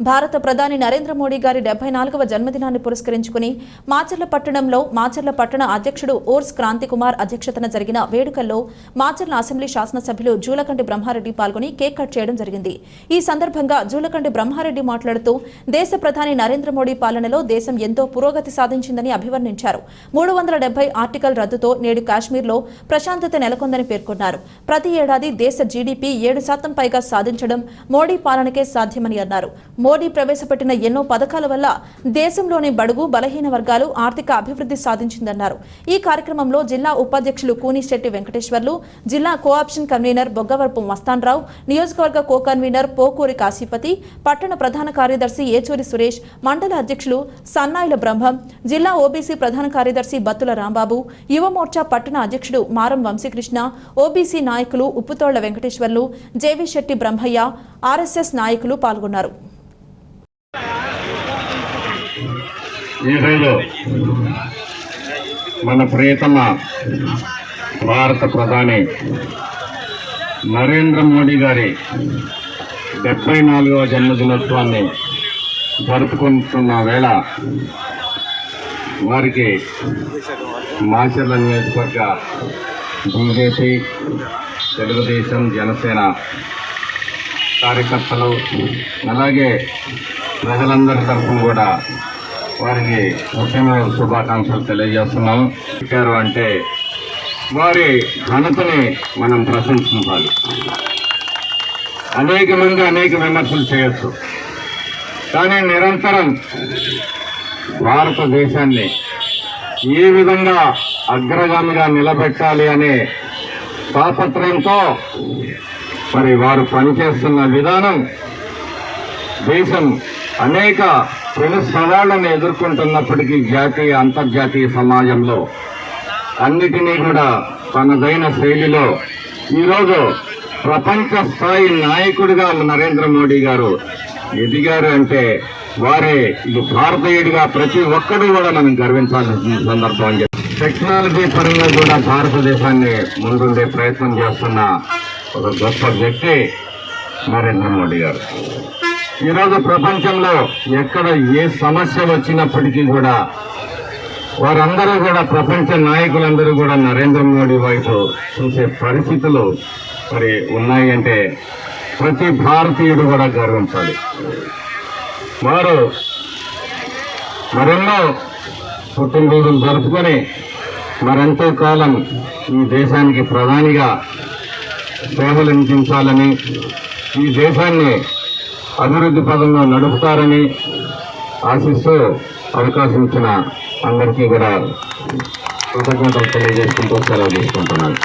భారత ప్రధాని నరేంద్ర మోడీ గారి డెబ్బై నాలుగవ జన్మదినాన్ని పురస్కరించుకుని మాచర్ల పట్టణంలో మాచర్ల పట్టణ అధ్యక్షుడు ఓర్స్ క్రాంతికుమార్ అధ్యక్షతన జరిగిన వేడుకల్లో మాచర్ల అసెంబ్లీ శాసనసభ్యులు జూలకంటి బ్రహ్మారెడ్డి పాల్గొని కేక్ కట్ చేయడం జరిగింది. ఈ సందర్భంగా జూలకంటి బ్రహ్మారెడ్డి మాట్లాడుతూ దేశ ప్రధాని నరేంద్ర మోడీ పాలనలో దేశం ఎంతో పురోగతి సాధించిందని అభివర్ణించారు. మూడు వందల డెబ్బై ఆర్టికల్ రద్దుతో నేడు కాశ్మీర్లో ప్రశాంతత నెలకొందని పేర్కొన్నారు. ప్రతి ఏడాది దేశ జీడీపీ ఏడు శాతం పైగా సాధించడం మోడీ పాలనకే సాధ్యమని అన్నారు. మోడీ ప్రవేశపెట్టిన ఎన్నో పథకాల వల్ల దేశంలోని బడుగు బలహీన వర్గాలు ఆర్థిక అభివృద్ధి సాధించిందన్నారు. ఈ కార్యక్రమంలో జిల్లా ఉపాధ్యక్షులు కూనిశెట్టి వెంకటేశ్వర్లు జిల్లా కోఆప్షన్ కన్వీనర్ బొగ్గవరపు మస్తాన్రావు నియోజకవర్గ కో కన్వీనర్ పోకూరి కాశీపతి పట్టణ ప్రధాన కార్యదర్శి ఏచూరి సురేష్ మండల అధ్యక్షులు సన్నాయిల బ్రహ్మం జిల్లా ఓబీసీ ప్రధాన కార్యదర్శి బత్తుల రాంబాబు యువమోర్చా పట్టణ అధ్యక్షుడు మారం వంశీకృష్ణ ఓబీసీ నాయకులు ఉప్పుతోళ్ళ వెంకటేశ్వర్లు జేవిశెట్టి బ్రహ్మయ్య ఆర్ఎస్ఎస్ నాయకులు పాల్గొన్నారు. ఈరోజు మన ప్రియతమ భారత ప్రధాని నరేంద్ర మోడీ గారి డెబ్బై నాలుగవ జన్మదినోత్సవాన్ని జరుపుకుంటున్న వేళ వారికి మాచర్ల నియోజకవర్గ బీజేపీ తెలుగుదేశం జనసేన కార్యకర్తలు అలాగే ప్రజలందరి తరఫున కూడా వారికి ముఖ్యమైన శుభాకాంక్షలు తెలియజేస్తున్నాము చెప్పారు అంటే వారి ఘనతని మనం ప్రశంసించాలి. అనేక మంది అనేక విమర్శలు చేయొచ్చు. కానీ నిరంతరం భారతదేశాన్ని ఏ విధంగా అగ్రగామిగా నిలబెట్టాలి అనే తాపత్రయంతో మరి వారు పనిచేస్తున్న విధానం దేశం అనేక పలు సవాళ్ళను ఎదుర్కొంటున్నప్పటికీ జాతీయ అంతర్జాతీయ సమాజంలో అన్నిటినీ కూడా తనదైన శైలిలో ఈరోజు ప్రపంచ స్థాయి నాయకుడిగా నరేంద్ర మోడీ గారు ఎదిగారు అంటే వారే ఇది భారతీయుడిగా ప్రతి ఒక్కరూ కూడా మనం గర్వించాల్సిన సందర్భం అని చెప్పి. టెక్నాలజీ పరంగా కూడా భారతదేశాన్ని ముందుండే ప్రయత్నం చేస్తున్న ఒక గొప్ప వ్యక్తి నరేంద్ర మోడీ గారు. ఈరోజు ప్రపంచంలో ఎక్కడ ఏ సమస్య వచ్చినప్పటికీ కూడా వారందరూ కూడా ప్రపంచ నాయకులందరూ కూడా నరేంద్ర మోడీ వైపు చూసే పరిస్థితులు మరి ఉన్నాయి అంటే ప్రతి భారతీయుడు కూడా గర్వించాలి. వారు మరెన్నో పుట్టినరోజులు జరుపుకొని మరెంతో కాలం ఈ దేశానికి ప్రధానిగా సేవలు అందించాలని ఈ దేశాన్ని అభివృద్ధి పదంలో నడుపుతారని ఆశిస్తూ అవకాశం ఇచ్చిన అందరికీ కూడా కృతజ్ఞతలు తెలియజేసుకుంటూ సెలవు తీసుకుంటున్నాను.